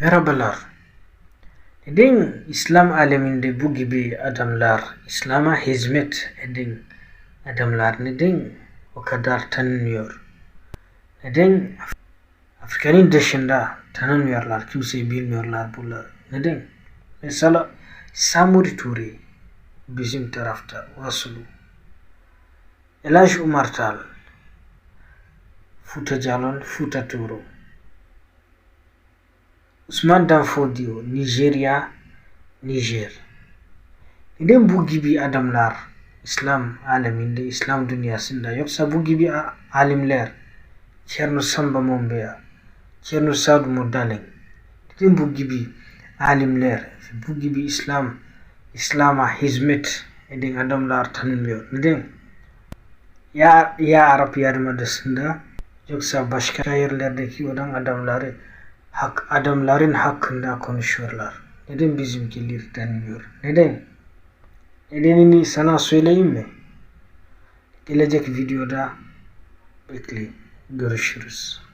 Merhabalar. Neden İslam aleminde bu gibi adamlar, İslam'a hizmet eden adamlar neden o kadar tanınıyor? Neden Afrika'nın dışında tanınmıyorlar, kimseyi bilmiyorlar bunlar. Neden? Mesela Samuri Ture bizim tarafta Vasulu. Elaş Umar Tal, Futa Jalon, Futa Turo. Usman Danfodio, Nijerya, Nijer. Neden bu gibi adamlar İslam aleminde, İslam dünyasında yoksa bu gibi alimler Cerno Samba Mombeya, Cerno Saad Modalen neden bu gibi alimler, bu gibi İslam İslam'a hizmet eden adamlar tanınmıyor? Neden? Ya, ya Arap Yarımadası'nda yoksa başka yerlerdeki olan adamları hak, adamların hakkında konuşuyorlar. Neden bizimkiler tanımıyor? Neden? Nedenini sana söyleyeyim mi? Gelecek videoda bekle. Görüşürüz.